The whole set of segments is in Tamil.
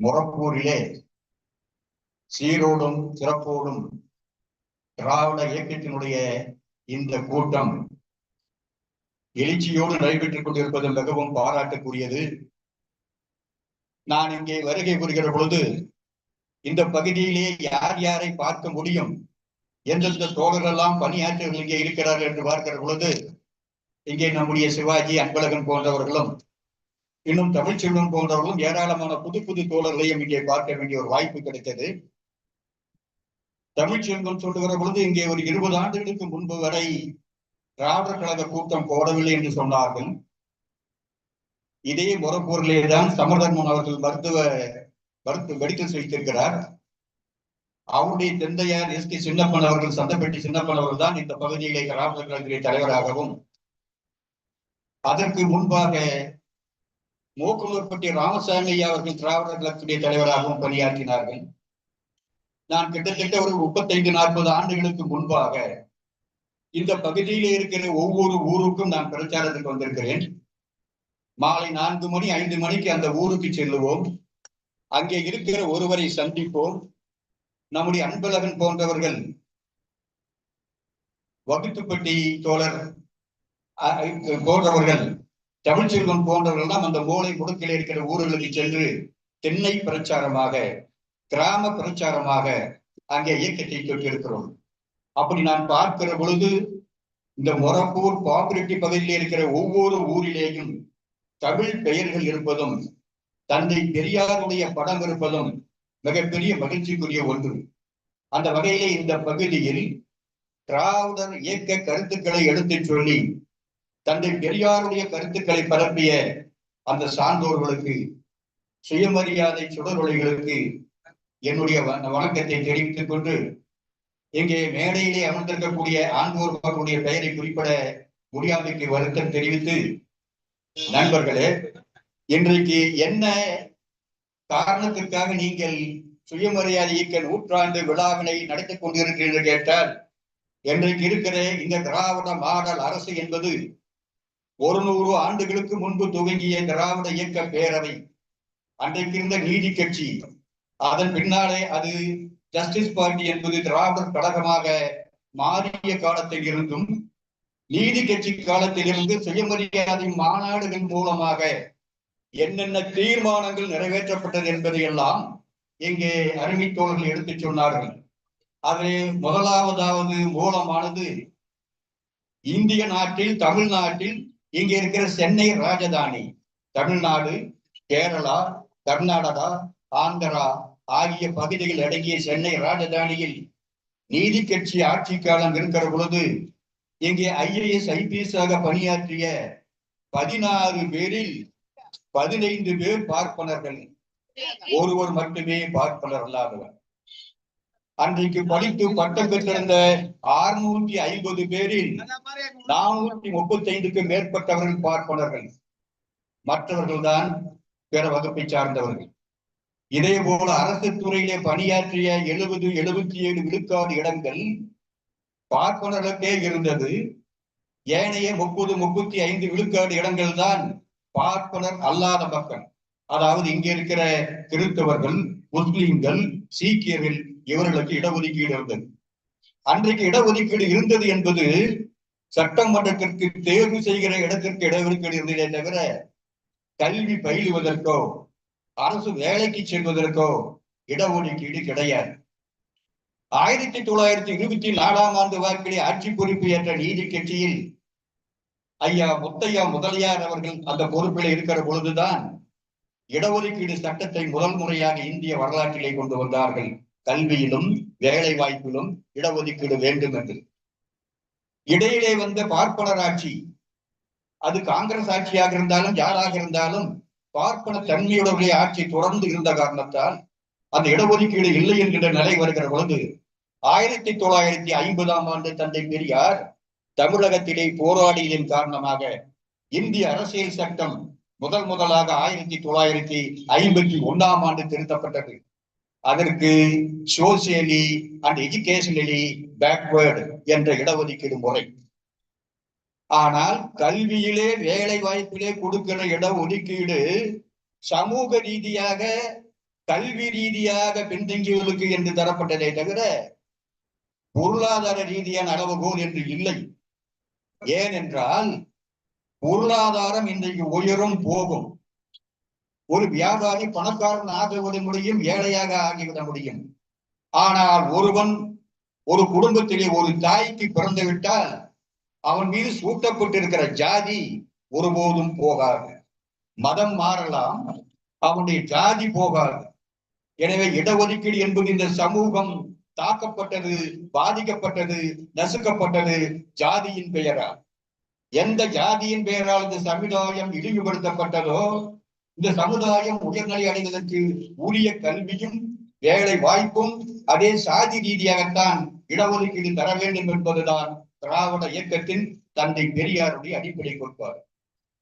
முறப்பூரிலே சீரோடும் சிறப்போடும் திராவிட இயக்கத்தினுடைய இந்த கூட்டம் எழுச்சியோடு நடைபெற்றுக் கொண்டிருப்பது மிகவும் பாராட்டுக்குரியது. நான் இங்கே வருகை புரிகிற பொழுது இந்த பகுதியிலே யார் யாரை பார்க்க முடியும்? எந்தெந்த தோழரெல்லாம் பணியாற்றவர்கள் இங்கே இருக்கிறார்கள் என்று பார்க்கிற பொழுது இங்கே நம்முடைய சிவாஜி அன்பழகன் போன்றவர்களும் இன்னும் தமிழ்ச்செல்வன் போன்றவர்களும் ஏராளமான புது புது தோழர்களையும் இங்கே பார்க்க வேண்டிய ஒரு வாய்ப்பு கிடைத்தது. தமிழ்ச்செல்வன் சொல்லுகிற பொழுது இங்கே ஒரு இருபது ஆண்டுகளுக்கு முன்பு வரை திராவிடர் கழக கூட்டம் போடவில்லை என்று சொன்னார்கள். இதே முறப்பூரிலே தான் சமர்தன்மன் அவர்கள் மருத்துவ மருத்துவ மெடிக்கல் வைத்திருக்கிறார் அவருடைய தந்தையார் எஸ் கே சின்னப்பன் அவர்கள் சந்தப்பட்டி சின்னப்பன் அவர்கள் தான் இந்த பகுதியிலே திராவிடர் கழகத்திலே தலைவராகவும் அதற்கு முன்பாக மூக்குனூர்பட்டி ராமசாமி அவர்கள் திராவிடர் கழகத்துடைய தலைவராகவும் பணியாற்றினார்கள். நான் கிட்டத்தட்ட ஒரு முப்பத்தைந்து நாற்பது ஆண்டுகளுக்கு முன்பாக இந்த பகுதியிலே இருக்கிற ஒவ்வொரு ஊருக்கும் நான் பிரச்சாரத்துக்கு வந்திருக்கிறேன். மாலை நான்கு மணி ஐந்து மணிக்கு அந்த ஊருக்கு செல்லுவோம். அங்கே இருக்கிற ஒருவரை சந்திப்போம். நம்முடைய அன்பழகன் போன்றவர்கள் வகுத்துப்பட்டி தோழர் போன்றவர்கள் தமிழ்ச்செல்வன் போன்றவர்கள் தான் அந்த மூளை முடுக்கில் இருக்கிற ஊர்களுக்கு சென்று தென்னை பிரச்சாரமாக கிராம பிரச்சாரமாக அங்கே இயக்கத்தை தொட்டிருக்கிறோம் அப்படி நான் பார்க்கிற பொழுது இந்த மொரப்பூர் பாப்பிரெட்டி பகுதியில் இருக்கிற ஒவ்வொரு ஊரிலேயும் தமிழ் பெயர்கள் இருப்பதும் தந்தை பெரியாருடைய படம் இருப்பதும் மிகப்பெரிய மகிழ்ச்சிக்குரிய ஒன்று. அந்த வகையிலே இந்த பகுதியில் திராவிடர் இயக்க கருத்துக்களை எடுத்துச் சொல்லி தந்தை பெரியாருடைய கருத்துக்களை பரப்பிய அந்த சான்றோர்களுக்கு சுயமரியாதை சுடரொலிகளுக்கு என்னுடைய வணக்கத்தை தெரிவித்துக் கொண்டு இங்கே மேடையிலே அமர்ந்திருக்கக்கூடிய ஆண்போர் பெயரை குறிப்பிட முடியாமைக்கு வருத்தம் தெரிவித்து நண்பர்களே இன்றைக்கு என்ன காரணத்திற்காக நீங்கள் சுயமரியாதை இயக்க நூற்றாண்டு விழாவினை நடத்தி கொண்டிருக்கிறீர்கள் கேட்டால் இன்றைக்கு இருக்கிற இந்த திராவிட மாடல் அரசு என்பது ஒரு நூறு ஆண்டுகளுக்கு முன்பு துவங்கிய திராவிட இயக்க பேரவை அன்றைக்கு இருந்த நீதி கட்சி அதன் பின்னாலே அது ஜஸ்டிஸ் பார்ட்டி என்பது திராவிடர் கழகமாக மாறிய காலத்தில் இருந்தும் நீதி கட்சி காலத்திலிருந்து சுயமரியாதை மாநாடுகள் மூலமாக என்னென்ன தீர்மானங்கள் நிறைவேற்றப்பட்டது என்பதையெல்லாம் இங்கே அறிவித்தோழர்கள் எடுத்துச் சொன்னார்கள். அது முதலாவதாவது மூலமானது இந்திய நாட்டில் தமிழ்நாட்டில் இங்க இருக்கிற சென்னை ராஜதானி தமிழ்நாடு கேரளா கர்நாடகா ஆந்திரா ஆகிய பகுதிகள் அடங்கிய சென்னை ராஜதானியில் நீதி கட்சி ஆட்சி காலம் இருக்கிற பொழுது இங்கே ஐஏஎஸ் ஐபிஎஸ் ஆக பணியாற்றிய பதினாறு பேரில் பதினைந்து பேர் பார்ப்பனர்கள். ஒருவர் மட்டுமே பார்ப்பனர் அல்லாதவர். அன்றைக்கு படித்து பட்டம் பெற்றிருந்த ஆறுநூற்றி ஐம்பது பேரில் நானூற்றி முப்பத்தி ஐந்துக்கு மேற்பட்டவர்கள் பார்ப்பனர்கள். மற்றவர்கள் தான் பிற வகுப்பை சார்ந்தவர்கள். இதே போல அரசு துறையிலே பணியாற்றிய எழுபது எழுபத்தி ஏழு விழுக்காடு இடங்கள் பார்ப்பனர்களுக்கே இருந்தது. ஏனைய முப்பது முப்பத்தி ஐந்து விழுக்காடு இடங்கள் தான் பார்ப்பனர் அல்லாத மக்கள். அதாவது இங்க இருக்கிற கிறிஸ்தவர்கள் முஸ்லிம்கள் சீக்கியர்கள் இவர்களுக்கு இடஒதுக்கீடு இருந்தது. அன்றைக்கு இடஒதுக்கீடு இருந்தது என்பது சட்டமன்றத்திற்கு தேர்வு செய்கிற இடத்திற்கு இடஒதுக்கீடு இருந்ததே தவிர கல்வி பயிலுவதற்கோ அரசு வேலைக்கு செல்வதற்கோ இடஒதுக்கீடு கிடையாது. ஆயிரத்தி தொள்ளாயிரத்தி இருபத்தி நாலாம் ஆண்டு வாக்கிலே ஆட்சி பொறுப்பு ஏற்ற நீதி கட்சியில் ஐயா முத்தையா முதலியார் அவர்கள் அந்த பொறுப்பில் இருக்கிற பொழுதுதான் இடஒதுக்கீடு சட்டத்தை முதல் முறையாக இந்திய வரலாற்றிலே கொண்டு வந்தார்கள். கல்வியிலும் வேலை வாய்ப்பிலும் இடஒதுக்கீடு வேண்டும் என்று. இடையிலே வந்த பார்ப்பனர் ஆட்சி அது காங்கிரஸ் ஆட்சியாக இருந்தாலும் யாராக இருந்தாலும் பார்ப்பன தன்மையுடைய ஆட்சி தொடர்ந்து இருந்த காரணத்தால் அந்த இடஒதுக்கீடு இல்லை என்கின்ற நிலை வருகிற பொழுது ஆயிரத்தி தொள்ளாயிரத்தி ஐம்பதாம் ஆண்டு தந்தை பெரியார் தமிழகத்திலே போராடியதன் காரணமாக இந்திய அரசியல் சட்டம் முதல் முதலாக ஆயிரத்தி தொள்ளாயிரத்தி ஐம்பத்தி ஒன்னாம் ஆண்டு திருத்தப்பட்டது. அதற்கு சோசியலி அண்ட் எஜுகேஷனலி பேக்வேர்டு என்ற இடஒதுக்கீடு முறை. ஆனால் கல்வியிலே வேலை வாய்ப்பிலே கொடுக்கிற இட ஒதுக்கீடு சமூக ரீதியாக கல்வி ரீதியாக பின்தங்கியவர்களுக்கு என்று தரப்பட்டதே தவிர பொருளாதார ரீதியான அளவுகோல் என்று இல்லை. ஏனென்றால் பொருளாதாரம் இன்றைக்கு உயரும் போகும். ஒரு வியாபாரி பணக்காரன் ஆகுவது முடியும் ஏழையாக ஆகிவிட முடியும். ஆனால் ஒருவன் ஒரு குடும்பத்திலே ஒரு தாய்க்கு பிறந்து விட்டால் அவன் மீது சூட்டப்பட்டிருக்கிற ஜாதி ஒருபோதும் போகாது. மதம் மாறலாம் அவனுடைய ஜாதி போகாது. எனவே இடஒதுக்கீடு என்பது இந்த சமூகம் தாக்கப்பட்டது பாதிக்கப்பட்டது நசுக்கப்பட்டது ஜாதியின் பெயரால். எந்த ஜாதியின் பெயரால் இந்த சமுதாயம் இழிவுபடுத்தப்பட்டதோ இந்த சமுதாயம் உயர்நிலை அடைவதற்கு உரிய கல்வியும் வேலை வாய்ப்பும் அதே சாதி ரீதியாகத்தான் இடஒதுக்கீடு தர வேண்டும் என்பதுதான் திராவிட இயக்கத்தின் தந்தை பெரியாருடைய அடிப்படை கோட்பாடு.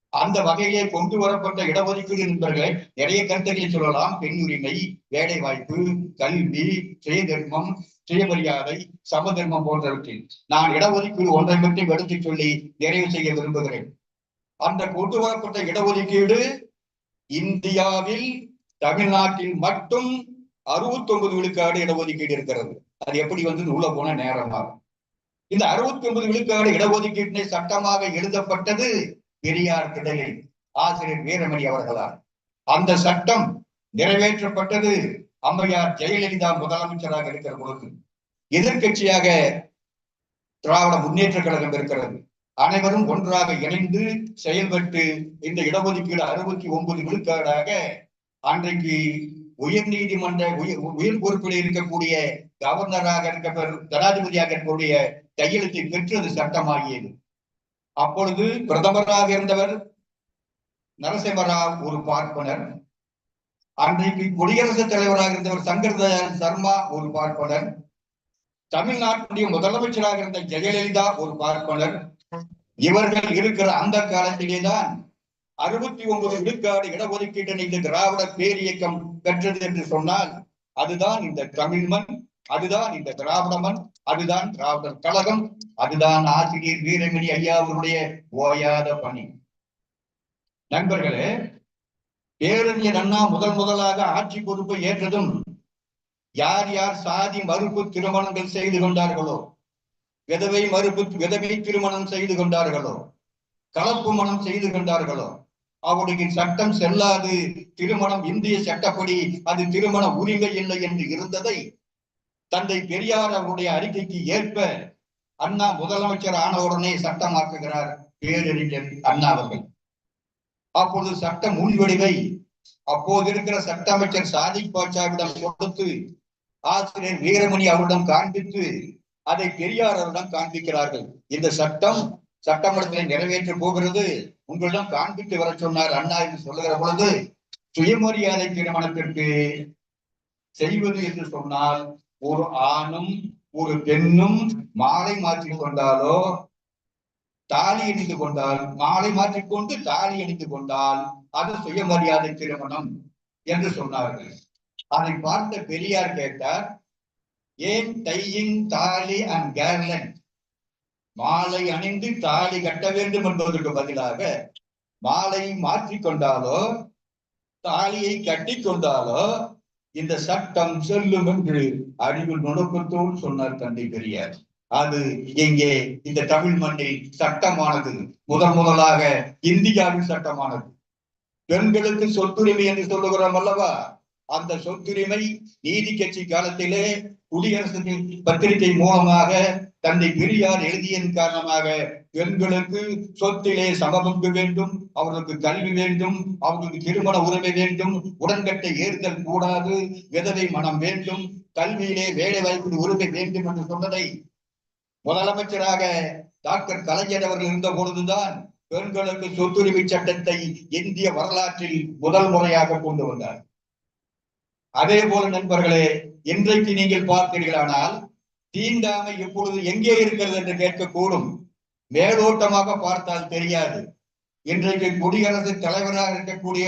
அந்த வகையிலே கொண்டு வரப்பட்ட இடஒதுக்கீடு என்பவர்களை நிறைய கருத்துக்களை சொல்லலாம். பெண் உரிமை வேலை வாய்ப்பு கல்வி சுயதர்மம் சுயமரியாதை சமதர்மம் போன்றவற்றில். நான் இடஒதுக்கீடு ஒன்றை பற்றி எடுத்துச் சொல்லி நிறைவு செய்ய விரும்புகிறேன். அந்த கொண்டு வரப்பட்ட இடஒதுக்கீடு இந்தியாவில் தமிழ்நாட்டில் மட்டும் அறுபத்தி ஒன்பது விழுக்காடு இடஒதுக்கீடு இருக்கிறது. அது எப்படி வந்து உள்ள போன நேரமாகும் இந்த அறுபத்தி ஒன்பது விழுக்காடு இடஒதுக்கீட்டினை சட்டமாக எழுதப்பட்டது பெரியார் திடலில் ஆசிரியர் வீரமணி அவர்களால். அந்த சட்டம் நிறைவேற்றப்பட்டது அம்மையார் ஜெயலலிதா முதலமைச்சராக இருக்கிற பொழுது. எதிர்கட்சியாக திராவிட முன்னேற்ற கழகம் இருக்கிறது. அனைவரும் ஒன்றாக இணைந்து செயல்பட்டு இந்த இடஒதுக்கீடு அறுபத்தி ஒன்பது விழுக்காடாக அன்றைக்கு உயர் நீதிமன்ற உயர் உயர் பொறுப்பில் இருக்கக்கூடிய கவர்னராக இருக்க ஜனாதிபதியாக இருக்கக்கூடிய கையெழுத்தை பெற்று அது சட்டமாகியது. அப்பொழுது பிரதமராக இருந்தவர் நரசிம்மராவ் ஒரு பார்ப்பனர். அன்றைக்கு குடியரசுத் தலைவராக இருந்தவர் சங்கர் தயாள் சர்மா ஒரு பார்ப்பனர். தமிழ்நாட்டுடைய முதலமைச்சராக இருந்த ஜெயலலிதா ஒரு பார்ப்பனர். இவர்கள் இருக்கிற அந்த காலத்திலே தான் அறுபத்தி ஒன்பது விழுக்காடு இடஒதுக்கீட்டினை இந்த திராவிட பேரியக்கம் பெற்றது என்று சொன்னால் அதுதான் இந்த தமிழ் மண் அதுதான் இந்த திராவிட மண் அதுதான் திராவிடர் கழகம் அதுதான் ஆசிரியர் வீரமணி ஐயா அவருடைய ஓயாத பணி. நண்பர்களே பேரறிஞர் அண்ணா முதல் முதலாக ஆட்சி பொறுப்பை ஏற்றதும் யார் யார் சாதி மறுப்பு திருமணங்கள் செய்து கொண்டார்களோ விதவை மறுப்பு விதவை திருமணம் செய்து கொண்டார்களோ? கலப்பு மனம் செய்து கொண்டார்களோ? அவருடைய சட்டம் செல்லாது. திருமணம் இந்திய சட்டப்படி அது திருமண உரிமை இல்லை என்று இருந்ததை தந்தை பெரியார் அவருடைய அறிக்கைக்கு ஏற்ப அண்ணா முதலமைச்சர் ஆனவுடனே சட்டமாக்குகிறார். பேரறிஞர் அண்ணா அவர்கள். அப்பொழுது சட்ட முன்வடிவை அப்போது இருக்கிற சட்ட அமைச்சர் சாதிக் பாட்சாவிடம் கொடுத்து ஆசிரியர் வீரமணி அவரிடம் காண்பித்து அதை பெரியார் காண்பிக்கிறார்கள். இந்த சட்டம் சட்டமன்றத்தில் நிறைவேற்ற போகிறது. உங்களிடம் காண்பித்து வர சொன்னார் அண்ணா என்று சொல்லுகிற பொழுது சுயமரியாதை திருமணத்திற்கு செய்வது என்று சொன்னால் ஒரு ஆணும் ஒரு பெண்ணும் மாலை மாற்றிக் கொண்டாலோ தாலி அணிந்து கொண்டால் மாலை மாற்றிக்கொண்டு தாலி அணிந்து கொண்டால் அது சுயமரியாதை திருமணம் என்று சொன்னார்கள். அதை பார்த்த பெரியார் கேட்டார் ஏன் டையிங் தாலி அண்ட் கேர்லன் மாலை அணிந்து தாலி கட்ட வேண்டும் என்பதற்கு பதிலாக மாலை மாற்றிக்கொண்டாலோ தாலியை கட்டி கொண்டாலோ இந்த சட்டம் செல்லும் என்று அறிவு நுணுக்கத்தோடு சொன்னார் தந்தை பெரியார். அது எங்கே இந்த தமிழ் மண்ணில் சட்டமானது. முதன் முதலாக இந்தியாவில் சட்டமானது. பெண்களுக்கு சொத்துரிமை என்று சொல்லுகிறோம் அல்லவா? அந்த சொத்துரிமை நீதி கட்சி காலத்திலே குடியரசு பத்திரிகை மூலமாக தந்தை பெரியார் எழுதியதன் காரணமாக பெண்களுக்கு சொத்திலே சமபங்கு வேண்டும் அவர்களுக்கு கல்வி வேண்டும் அவர்களுக்கு திருமண உரிமை வேண்டும் உடன்கட்டை ஏறுதல் கூடாது விதவை மனம் வேண்டும் கல்வியிலே வேலை வாய்ப்பு உரிமை வேண்டும் என்று சொன்னதை முதலமைச்சராக டாக்டர் கலைஞர் அவர்கள் இருந்த பொழுதுதான் பெண்களுக்கு சொத்துரிமை சட்டத்தை இந்திய வரலாற்றில் முதல் முறையாக கொண்டு வந்தார். அதே போல நண்பர்களே இன்றைக்கு நீங்கள் பார்த்தீர்களானால் தீண்டாமை இப்பொழுது எங்கே இருக்கிறது என்று கேட்கக்கூடும். மேலோட்டமாக பார்த்தால் தெரியாது. இன்றைக்கு குடியரசு தலைவராக இருக்கக்கூடிய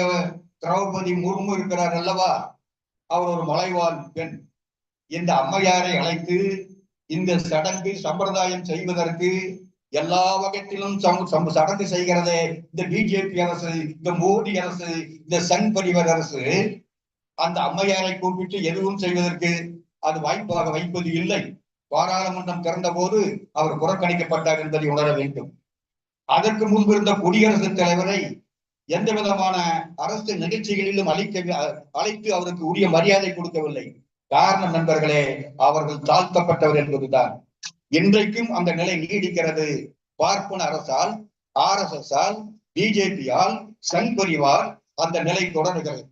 திரௌபதி முர்மு இருக்கிறார் அல்லவா? அவர் ஒரு மலைவாழ் பெண். இந்த அம்மையாரை அழைத்து இந்த சடங்கு சம்பிரதாயம் செய்வதற்கு எல்லா வகைத்திலும் சடங்கு செய்கிறதே. இந்த பிஜேபி அரசு இந்த மோடி அரசு இந்த சன் பரிவர் அரசு அந்த அம்மையாரை கூப்பிட்டு எதுவும் செய்வதற்கு அது வாய்ப்பாக வைப்பது இல்லை. பாராளுமன்றம் திறந்த போது அவர் புறக்கணிக்கப்பட்டார் என்பதை உணர வேண்டும். அதற்கு முன்பு இருந்த குடியரசுத் தலைவரை எந்த விதமான அரசு நிகழ்ச்சிகளிலும் அளிக்க அழைத்து அவருக்கு உரிய மரியாதை கொடுக்கவில்லை. காரணம் நண்பர்களே அவர்கள் தாழ்த்தப்பட்டவர் என்பதுதான். இன்றைக்கும் அந்த நிலை நீடிக்கிறது. பார்ப்பன அரசால் ஆர் எஸ் எஸ் ஆல் பிஜேபியால் சங் பரிவார் அந்த நிலை தொடர்கிறது.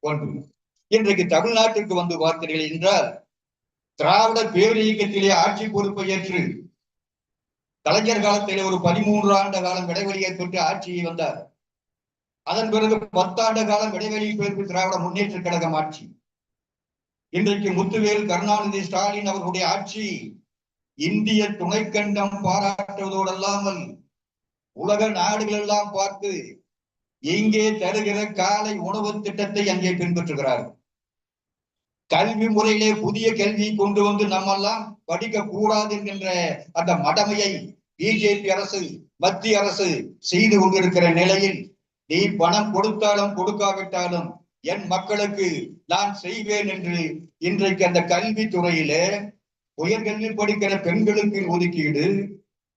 ஒன்று. இன்றைக்கு தமிழ்நாட்டிற்கு வந்து பார்த்தீர்கள் என்றால் திராவிட பேரியக்கத்திலே ஆட்சி பொறுப்பை ஏற்று கலைஞர் காலத்திலே ஒரு பதிமூன்று ஆண்டு காலம் இடைவெளியை தொட்டு ஆட்சியை வந்தார். அதன் பிறகு பத்தாண்டு காலம் இடைவெளியை பிறகு திராவிட முன்னேற்ற கழகம் ஆட்சி. இன்றைக்கு முத்துவேல் கருணாநிதி ஸ்டாலின் அவர்களுடைய ஆட்சி இந்திய துணைக்கண்டம் பாராட்டுவதோடு அல்லாமல் உலக நாடுகள் எல்லாம் பார்த்து இங்கே தருகிற காலை உணவு திட்டத்தை அங்கே பின்பற்றுகிறார்கள். கல்வி முறையிலே புதிய கல்வியை கொண்டு வந்து நம்மெல்லாம் படிக்க கூடாது என்கின்ற அந்த மடமையை பிஜேபி அரசு மத்திய அரசு செய்து கொண்டிருக்கிற நிலையில் நீ பணம் கொடுத்தாலும் கொடுக்காவிட்டாலும் என் மக்களுக்கு நான் செய்வேன் என்று இன்றைக்கு அந்த கல்வித்துறையிலே உயர்கல்வி படிக்கிற பெண்களுக்கு ஒதுக்கீடு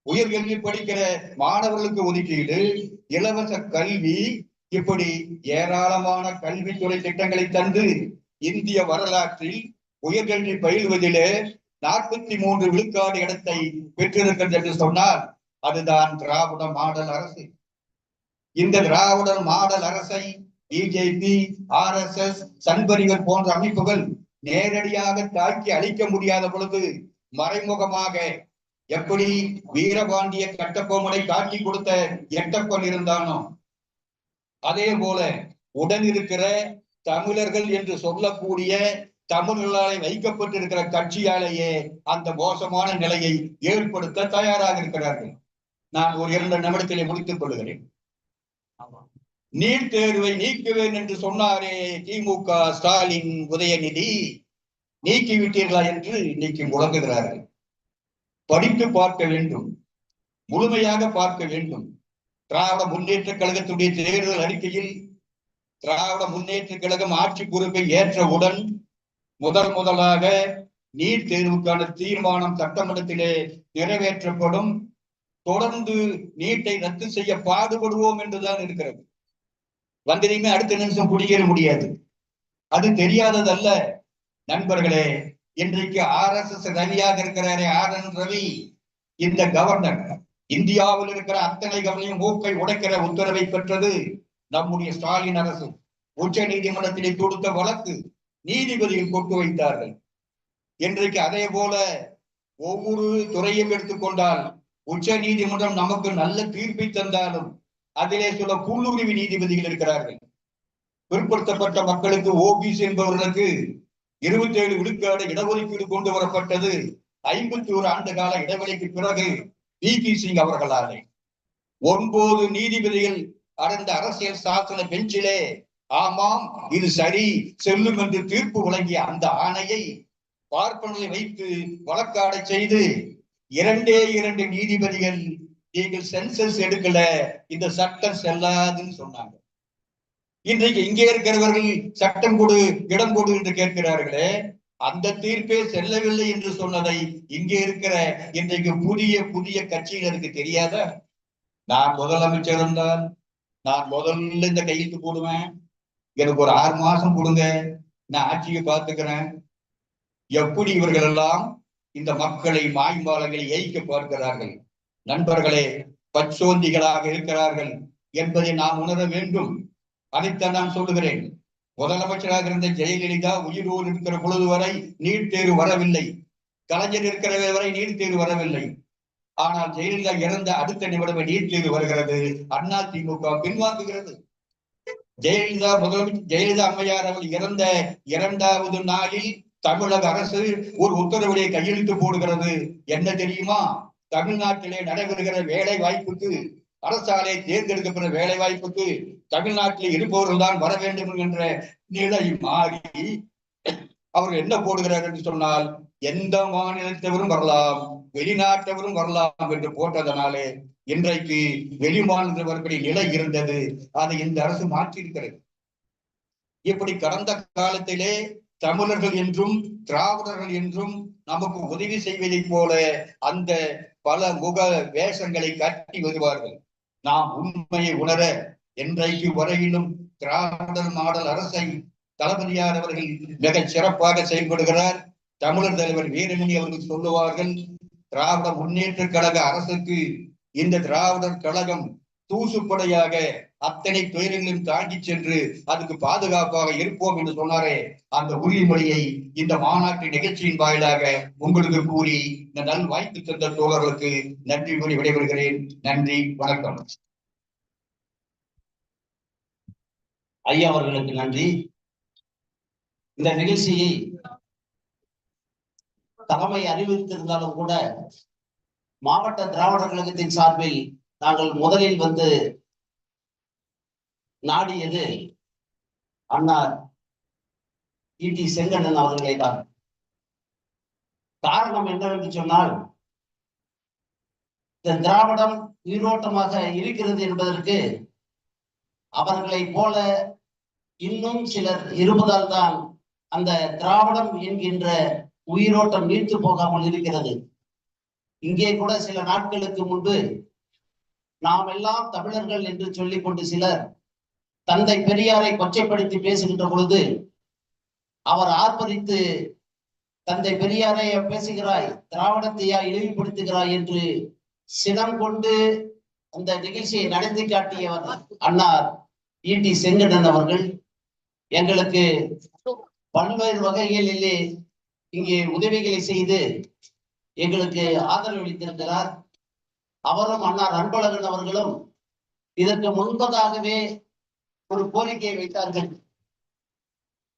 உயர்கல்வி படிக்கிற மாணவர்களுக்கு ஒதுக்கீடு இலவச கல்வி இப்படி ஏராளமான கல்வித்துறை திட்டங்களை தந்து இந்திய வரலாற்றில் உயர்கல்வி பயில்வதிலே நாற்பத்தி மூன்று விழுக்காடு இடத்தை பெற்றிருக்கிறது என்று சொன்னால் அதுதான் திராவிட மாடல் அரசு. இந்த திராவிட மாடல் அரசை BJP R S S Sangh Parivar போன்ற அமைப்புகள் நேரடியாக தாக்கி அழிக்க முடியாத பொழுது மறைமுகமாக எப்படி வீரபாண்டிய கட்டபொம்மனை காட்டி கொடுத்த எட்டப்பன் இருந்தானோ? அதே போல உடன் இருக்கிற தமிழர்கள் என்று சொல்லக்கூடிய தமிழர்களாலே வைக்கப்பட்டிருக்கிற கட்சியாலேயே அந்த மோசமான நிலையை ஏற்படுத்த தயாராக இருக்கிறார்கள். நான் ஒரு இரண்டு நிமிடத்திலே முடித்துக் கொள்கிறேன். நீட் தேர்வை நீக்குவேன் என்று சொன்னாரே திமுக ஸ்டாலின் உதயநிதி. நீக்கிவிட்டீர்களா என்று இன்னைக்கு முழங்குகிறார்கள். படித்து பார்க்க வேண்டும் முழுமையாக பார்க்க வேண்டும். திராவிட முன்னேற்ற கழகத்துடைய தேர்தல் அறிக்கையில் திராவிட முன்னேற்ற கழகம் ஆட்சி பொறுப்பை ஏற்றவுடன் முதல் முதலாக நீட் தேர்வுக்கான தீர்மானம் சட்டமன்றத்திலே நிறைவேற்றப்படும். தொடர்ந்து நீட்டை ரத்து செய்ய பாடுபடுவோம் என்றுதான் இருக்கிறது. வந்ததையுமே அடுத்த நிமிஷம் குடியேற முடியாது. அது தெரியாததல்ல. நண்பர்களே இன்றைக்கு ஆர் எஸ் எஸ் ரவியாக இருக்கிறாரே ஆர் என் ரவி. இந்த கவர்னர் இந்தியாவில் இருக்கிற அத்தனை கவர்னையும் மூக்கை உடைக்கிற உத்தரவை பெற்றது நம்முடைய ஸ்டாலின் அரசு. உச்ச நீதிமன்றத்திலே கொடுத்த வழக்கு நீதிபதிகள் கொண்டு வைத்தார்கள். இன்றைக்கு அதே போல ஒவ்வொரு துறையும் எடுத்துக்கொண்டால் உச்ச நீதிமன்றம் நமக்கு நல்ல தீர்ப்பை தந்தாலும் அதிலே சில புல்லுரிமை நீதிபதிகள் இருக்கிறார்கள். பிற்படுத்தப்பட்ட மக்களுக்கு ஓபிசி என்பவர்களுக்கு இருபத்தி ஏழு விழுக்காடு இடஒதுக்கீடு கொண்டு வரப்பட்டது. ஐம்பத்தி ஒரு ஆண்டு கால இடைவெளிக்கு பிறகு பி. பி சிங் அவர்களாலே. ஒன்பது நீதிபதிகள் அடர்ந்த அரசியல் சாசன பெஞ்சிலே ஆமாம் இது சரி செல்லும் என்று தீர்ப்பு வழங்கிய அந்த ஆணையை பார்ப்பனரை வைத்து வழக்காடை செய்து இரண்டே இரண்டு நீதிபதிகள் நீங்கள் சென்சஸ் எடுக்கல இந்த சட்டம் செல்லாதுன்னு சொன்னாங்க. இன்றைக்கு இங்கே இருக்கிறவர்கள் சட்டம் கொடு இடம் கொடு என்று கேட்கிறார்களே அந்த தீர்ப்பே செல்லவில்லை என்று சொன்னதை இங்கே இருக்கிற இன்றைக்கு புதிய புதிய கட்சியினருக்கு தெரியாத? நான் முதலமைச்சர் இருந்தால் நான் முதல்ல இந்த கையெழுத்து போடுவேன். எனக்கு ஒரு ஆறு மாசம் கொடுங்க. நான் ஆட்சியை பார்த்துக்கிறேன். எப்படி இவர்கள் எல்லாம் இந்த மக்களை மாய்மாலங்களை ஏய்க்க பார்க்கிறார்கள்? நண்பர்களே பச்சோந்திகளாக இருக்கிறார்கள் என்பதை நாம் உணர வேண்டும். அதைத்தான் நான் சொல்லுகிறேன். முதலமைச்சராக இருந்த ஜெயலலிதா உயிரோடு இருக்கிற பொழுது வரை நீட் தேர்வு வரவில்லை. கலைஞர் இருக்கிற வரை நீட் தேர்வு வரவில்லை. ஆனால் ஜெயலலிதா இறந்த அடுத்த நிமிடமே நீட் தேர்வு வருகிறது. அண்ணா திமுக பின்வாங்குகிறது. ஜெயலலிதா முதலமைச்சர் ஜெயலலிதா அம்மையார் அவர்கள் இறந்த இரண்டாவது நாளில் தமிழக அரசு ஒரு உத்தரவுடைய கையெழுத்து போடுகிறது. என்ன தெரியுமா? தமிழ்நாட்டிலே நடைபெறுகிற வேலை வாய்ப்புக்கு அரசாலை தேர்ந்தெடுக்கப்படுற வேலை வாய்ப்புக்கு தமிழ்நாட்டில் இருப்பவர்கள் தான் வர வேண்டும் என்ற நிலை மாறி அவர் என்ன போடுகிறார் என்று சொன்னால் எந்த மாநிலத்தவரும் வரலாம் வெளிநாட்டவரும் வரலாம் என்று போட்டதனாலே இன்றைக்கு வெளி மாநிலத்தவர்களுடைய நிலை இருந்தது. அதை இந்த அரசு மாற்றியிருக்கிறது. இப்படி கடந்த காலத்திலே தமிழர்கள் என்றும் திராவிடர்கள் என்றும் நமக்கு உதவி செய்வதைப் போல அந்த பல முக வேஷங்களை கட்டி வருவார்கள். நாம் உண்மையை உணர என்றைக்கு வரையிலும் திராவிடர் மாடல் அரசை தளபதியார் அவர்கள் மிக சிறப்பாக செயல்படுகிறார். தமிழர் தலைவர் வீரமணி அவர்கள் சொல்லுவார்கள் திராவிட முன்னேற்ற கழக அரசுக்கு இந்த திராவிடர் கழகம் தூசுப்படையாக அத்தனை துயரங்களையும் தாங்கி சென்று அதுக்கு பாதுகாப்பாக இருப்போம் என்று சொன்னாரே. அந்த உறுதிமொழியை இந்த மாநாட்டு நிகழ்ச்சியின் வாயிலாக உங்களுக்கு கூறி இந்த நல் வாய்ப்பு தந்த தோழர்களுக்கு நன்றி கூறி விடைபெறுகிறேன். நன்றி வணக்கம். ஐயா அவர்களுக்கு நன்றி. இந்த நிகழ்ச்சியை தலைமை அறிவித்திருந்தாலும் கூட மாவட்ட திராவிட கழகத்தின் சார்பில் நாங்கள் முதலில் வந்து நாடியது அண்ணார் இடி செங்கண்ணன் அவர்களை தான். காரணம் என்னவென்று சொன்னால் இந்த திராவிடம் உயிரோட்டமாக இருக்கிறது என்பதற்கு அவர்களை போல இன்னும் சிலர் இருப்பதால் தான் அந்த திராவிடம் என்கின்ற உயிரோட்டம் நீர்த்து போகாமல் இருக்கிறது. இங்கே கூட சில நாட்களுக்கு முன்பு நாம் எல்லாம் தமிழர்கள் என்று சொல்லிக் கொண்டு சிலர் தந்தை பெரியாரை கொச்சைப்படுத்தி பேசுகின்ற பொழுது அவர் ஆர்ப்பரித்து தந்தை பெரியாரை பேசுகிறாய் திராவிடத்தையா இழிவுபடுத்துகிறாய்? என்று சினம் கொண்டு அந்த நிகழ்ச்சியை நடத்தி காட்டியவர் அண்ணார் ஈட்டி செங்கடன் அவர்கள் எங்களுக்கு பல்வேறு வகைகளிலே இங்கே உதவிகளை செய்து எங்களுக்கு ஆதரவு அளித்திருக்கிறார். அவரும் அண்ணார் அன்பழகன் அவர்களும் இதற்கு முன்பதாகவே ஒரு கோரிக்கையை வைத்தார்கள்.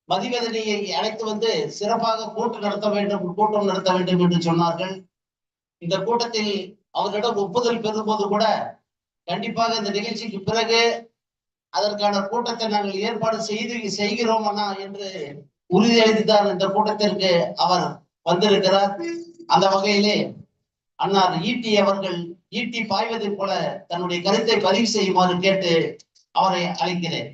மதிவதனையை அழைத்து வந்து சிறப்பாக கூட்டம் நடத்த வேண்டும் கூட்டம் நடத்த வேண்டும் என்று சொன்னார்கள். இந்த கூட்டத்தில் அவர்களிடம் ஒப்புதல் பெறும்போது கூட கண்டிப்பாக இந்த நிகழ்ச்சிக்கு பிறகு அதற்கான கூட்டத்தை நாங்கள் ஏற்பாடு செய்து செய்கிறோம் அண்ணா என்று உறுதியளித்துதான் இந்த கூட்டத்திற்கு அவர் வந்திருக்கிறார். அந்த வகையிலே அன்னார் ஈட்டி அவர்கள் ஈட்டி பாய்வதைப் போல தன்னுடைய கருத்தை பதிவு செய்யுமாறு கேட்டு அவரை அழைக்கிறேன்.